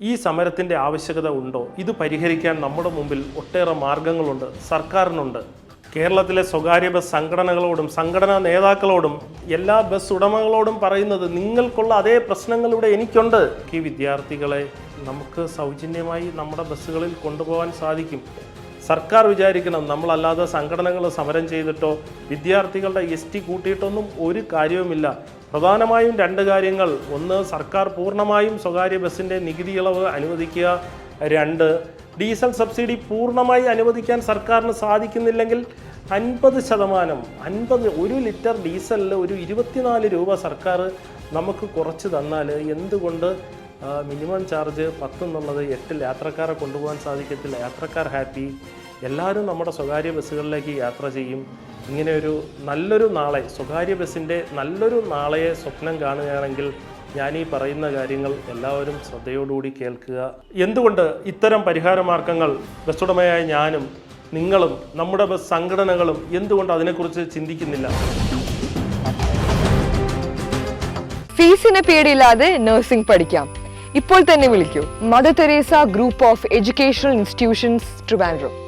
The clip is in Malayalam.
ഈ സമരത്തിന്റെ ആവശ്യകത ഉണ്ടോ? ഇത് പരിഹരിക്കാൻ നമ്മുടെ മുമ്പിൽ ഒട്ടേറെ മാർഗങ്ങളുണ്ട് സർക്കാരിനുണ്ട്. കേരളത്തിലെ സ്വകാര്യ ബസ് സംഘടനകളോടും സംഘടനാ നേതാക്കളോടും എല്ലാ ബസ് ഉടമകളോടും പറയുന്നത് നിങ്ങൾക്കുള്ള അതേ പ്രശ്നങ്ങളിവിടെ എനിക്കുണ്ട്. ഈ വിദ്യാർത്ഥികളെ നമുക്ക് സൗജന്യമായി നമ്മുടെ ബസ്സുകളിൽ കൊണ്ടുപോകാൻ സാധിക്കും. സർക്കാർ വിചാരിക്കണം നമ്മളല്ലാതെ സംഘടനകൾ സമരം ചെയ്തിട്ടോ വിദ്യാർത്ഥികളുടെ എസ് ടി കൂട്ടിയിട്ടൊന്നും ഒരു കാര്യവുമില്ല. പ്രധാനമായും രണ്ട് കാര്യങ്ങൾ. ഒന്ന് സർക്കാർ പൂർണമായും സ്വകാര്യ ബസ്സിന്റെ നികുതി ഇളവ് അനുവദിക്കുക. രണ്ട് ഡീസൽ സബ്സിഡി പൂർണമായി അനുവദിക്കാൻ സർക്കാരിന് സാധിക്കുന്നില്ലെങ്കിൽ അൻപത് ശതമാനം അൻപത് ഒരു ലിറ്റർ ഡീസലിൽ ഒരു ഇരുപത്തിനാല് രൂപ സർക്കാർ നമുക്ക് കുറച്ച് തന്നാൽ എന്തുകൊണ്ട് മിനിമം ചാർജ് പത്ത് എന്നുള്ളത് എട്ടിൽ യാത്രക്കാരെ കൊണ്ടുപോകാൻ സാധിക്കത്തില്ല. യാത്രക്കാർ ഹാപ്പി. എല്ലാവരും നമ്മുടെ സ്വകാര്യ ബസ്സുകളിലേക്ക് യാത്ര ചെയ്യും. ഇങ്ങനെ ഒരു നല്ലൊരു നാളെ സ്വകാര്യ ബസ്സിന്റെ നല്ലൊരു നാളെയെ സ്വപ്നം കാണുകയാണെങ്കിൽ ഞാൻ ഈ പറയുന്ന കാര്യങ്ങൾ എല്ലാവരും ശ്രദ്ധയോടുകൂടി കേൾക്കുക. എന്തുകൊണ്ട് ഇത്തരം പരിഹാര മാർഗങ്ങൾ ബസ്സുടമയായ ഞാനും നിങ്ങളും നമ്മുടെ ബസ് സംഘടനകളും എന്തുകൊണ്ട് അതിനെക്കുറിച്ച് ചിന്തിക്കുന്നില്ല? ഫീസിനെ പേടിയില്ലാതെ നഴ്സിംഗ് പഠിക്കാം. ഇപ്പോൾ തന്നെ വിളിക്കൂ. Mother Teresa group of educational institutions Trivandrum.